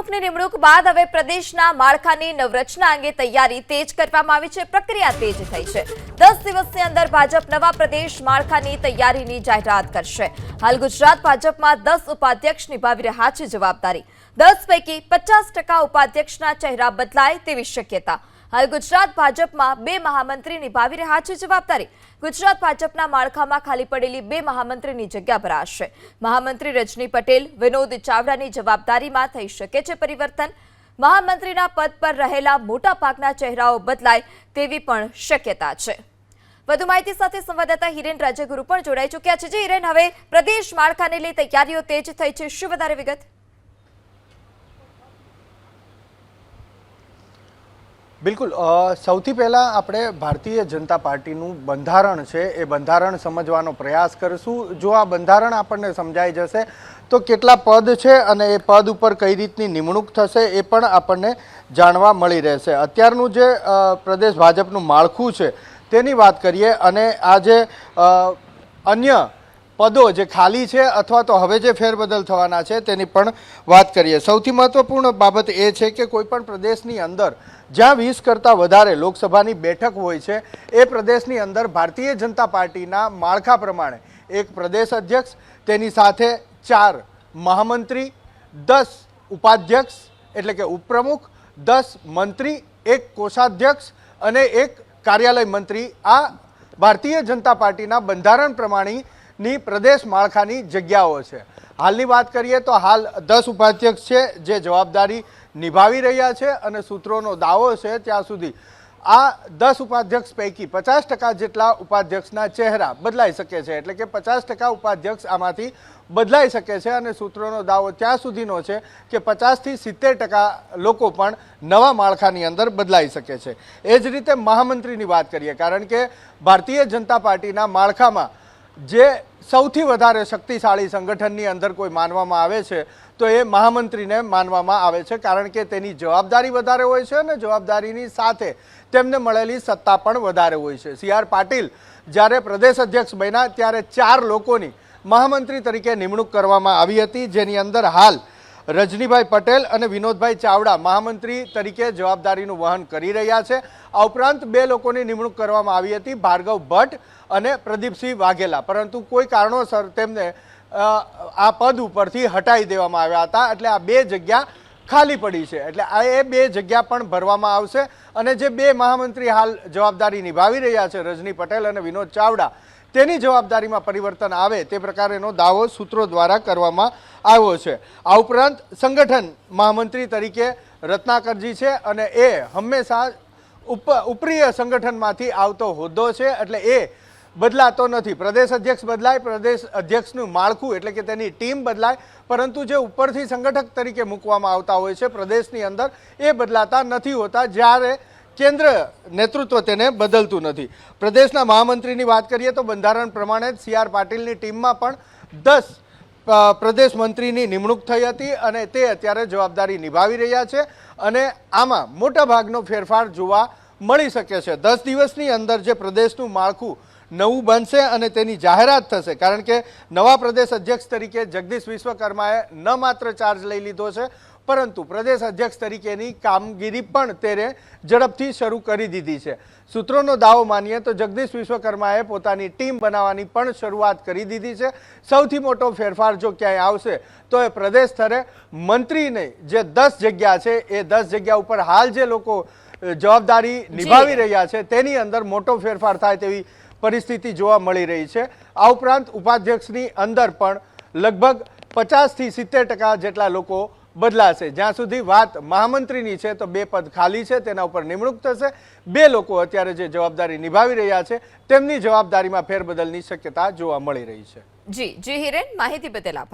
પ્રમુખની નિમણૂક બાદ હવે પ્રદેશના માળખાની નવરચના અંગે તૈયારી તેજ કરવામાં આવી છે, પ્રક્રિયા તેજ થઈ છે. દસ દિવસની અંદર ભાજપ નવા પ્રદેશ માળખાની તૈયારીની જાહેરાત કરશે. હાલ ગુજરાત ભાજપમાં દસ ઉપાધ્યક્ષ નિભાવી રહ્યા છે જવાબદારી. દસ પૈકી પચાસ ટકા ઉપાધ્યક્ષના ચહેરા બદલાય તેવી શક્યતા. હાલ ગુજરાત ભાજપમાં બે મહામંત્રી નિભાવી રહ્યા છે જવાબદારી. ગુજરાત ભાજપના માળખામાં ખાલી પડેલી બે મહામંત્રીની જગ્યા ભરાશે મહામંત્રી રજની પટેલ, વિનોદ ચાવડાની જવાબદારીમાં થઈ શકે છે પરિવર્તન. મહામંત્રીના પદ પર રહેલા મોટા ભાગના ચહેરાઓ બદલાય તેવી પણ શક્યતા છે. વધુ માહિતી સાથે સંવાદદાતા હિરેન રાજ્યગુરુ પણ જોડાઈ ચૂક્યા છે. જે હિરેન, હવે પ્રદેશ માળખાને લઈ તૈયારીઓ તેજ થઈ છે. શું વધારે વિગત? બિલકુલ. સૌથી પહેલાં આપણે ભારતીય જનતા પાર્ટીનું બંધારણ છે એ બંધારણ સમજવાનો પ્રયાસ કરીશું. જો આ બંધારણ આપણને સમજાઈ જશે, તો કેટલા પદ છે અને એ પદ ઉપર કઈ રીતની નિમણૂક થશે એ પણ આપણને જાણવા મળી રહેશે. અત્યારનું જે પ્રદેશ ભાજપનું માળખું છે, તેની વાત કરીએ અને આ જે અન્ય પદો જે ખાલી છે અથવા તો હવે જે ફેરબદલ થવાના છે તેની પણ વાત કરીએ. સૌથી મહત્વપૂર્ણ બાબત એ છે કે કોઈપણ પ્રદેશની અંદર જ્યાં વીસ કરતાં વધારે લોકસભાની બેઠક હોય છે, એ પ્રદેશની અંદર ભારતીય જનતા પાર્ટીના માળખા પ્રમાણે એક પ્રદેશ અધ્યક્ષ, તેની સાથે ચાર મહામંત્રી, દસ ઉપાધ્યક્ષ એટલે કે ઉપપ્રમુખ, દસ મંત્રી, એક કોષાધ્યક્ષ અને એક કાર્યાલય મંત્રી આ ભારતીય જનતા પાર્ટીના બંધારણ પ્રમાણેની પ્રદેશ માળખાની જગ્યાઓ છે. હાલની વાત કરીએ તો હાલ દસ ઉપાધ્યક્ષ છે જે જવાબદારી નિભાવી રહ્યા છે અને સૂત્રોનો દાવો છે ત્યાં સુધી. આ દસ ઉપાધ્યક્ષ પૈકી પચાસ ટકા જેટલા ઉપાધ્યક્ષના ચહેરા બદલાઈ શકે છે. એટલે કે પચાસ ટકા ઉપાધ્યક્ષ આમાંથી બદલાઈ શકે છે અને સૂત્રોનો દાવો ત્યાં સુધીનો છે કે પચાસથી સિત્તેર ટકા લોકો પણ નવા માળખાની અંદર બદલાઈ શકે છે. એ જ રીતે મહામંત્રીની વાત કરીએ, કારણ કે ભારતીય જનતા પાર્ટીના માળખામાં જે સૌથી વધારે શક્તિશાળી સંગઠનની અંદર કોઈ માનવામાં આવે છે, તો એ મહામંત્રીને માનવામાં આવે છે, કારણ કે તેની જવાબદારી વધારે હોય છે અને જવાબદારીની સાથે તેમને મળેલી સત્તા પણ વધારે હોય છે. સી આર પાટીલ જ્યારે પ્રદેશ અધ્યક્ષ બન્યા, ત્યારે ચાર લોકોની મહામંત્રી તરીકે નિમણૂક કરવામાં આવી હતી. જેની અંદર હાલ રજનીભાઈ પટેલ અને વિનોદભાઈ ચાવડા મહામંત્રી તરીકે જવાબદારીનું વહન કરી રહ્યા છે. આ ઉપરાંત બે લોકોની નિમણૂક કરવામાં આવી હતી, ભાર્ગવ ભટ્ટ અને પ્રદીપસિંહ વાઘેલા. પરંતુ કોઈ કારણોસર તેમને આ પદ ઉપરથી હટાવી દેવામાં આવ્યા હતા. એટલે આ બે જગ્યા ખાલી પડી છે. એટલે આ એ બે જગ્યા પણ ભરવામાં આવશે. અને જે બે મહામંત્રી હાલ જવાબદારી નિભાવી રહ્યા છે, રજની પટેલ અને વિનોદ ચાવડા તેની જવાબદારીમાં પરિવર્તન આવે તે પ્રકારેનો દાવો સૂત્રો દ્વારા કરવામાં આવ્યો છે. આ ઉપરાંત સંગઠન મહામંત્રી તરીકે રત્નાકરજી છે અને એ હંમેશા ઉપ, ઉપરીય સંગઠનમાંથી આવતો હોદ્દો છે એટલે એ બદલાતો નથી. પ્રદેશ અધ્યક્ષ બદલાય, પ્રદેશ અધ્યક્ષનું માળખું એટલે કે તેની ટીમ બદલાય, પરંતુ જે ઉપરથી સંગઠક તરીકે મૂકવામાં આવતા હોય છે, પ્રદેશની અંદર એ બદલાતા નથી હોતા. જ્યારે કેન્દ્ર નેતૃત્વ તેને બદલતું નથી. પ્રદેશના મહામંત્રીની વાત કરીએ તો બંધારણ પ્રમાણે સી આર પાટીલની ટીમમાં પણ દસ પ્રદેશ મંત્રીની નિમણૂક થઈ હતી અને તે અત્યારે જવાબદારી નિભાવી રહ્યા છે અને આમાં મોટા ભાગનો ફેરફાર જોવા મળી શકે છે. દસ દિવસની અંદર જે પ્રદેશનું માળખું નવું બનશે અને તેની જાહેરાત થશે, કારણ કે નવા પ્રદેશ અધ્યક્ષ તરીકે જગદીશ વિશ્વકર્માએ ન માત્ર ચાર્જ લઈ લીધો છે પરંતુ પ્રદેશ અધ્યક્ષ તરીકેની કામગીરી પણ તેને ઝડપથી શરૂ કરી દીધી છે. સૂત્રોનો દાવો માનીએ તો જગદીશ વિશ્વકર્માએ પોતાની ટીમ બનાવવાની પણ શરૂઆત કરી દીધી છે. સૌથી મોટો ફેરફાર જો ક્યાંય આવશે તો એ પ્રદેશ સ્તરે મંત્રીને જે દસ જગ્યા છે એ દસ જગ્યા ઉપર હાલ જે લોકો જવાબદારી નિભાવી રહ્યા છે તેની અંદર મોટો ફેરફાર થાય તેવી પરિસ્થિતિ જોવા મળી રહી છે. આ ઉપરાંત ઉપાધ્યક્ષની અંદર પણ લગભગ પચાસથી સિત્તેર ટકા જેટલા લોકો બદલાશે. જ્યાં સુધી વાત મહામંત્રીની છે, તો બે પદ ખાલી છે, તેના ઉપર નિમણૂક થશે. બે લોકો અત્યારે જે જવાબદારી નિભાવી રહ્યા છે, તેમની જવાબદારીમાં ફેરબદલની શક્યતા જોવા મળી રહી છે. જી જી હિરેન, માહિતી બદલ આભાર.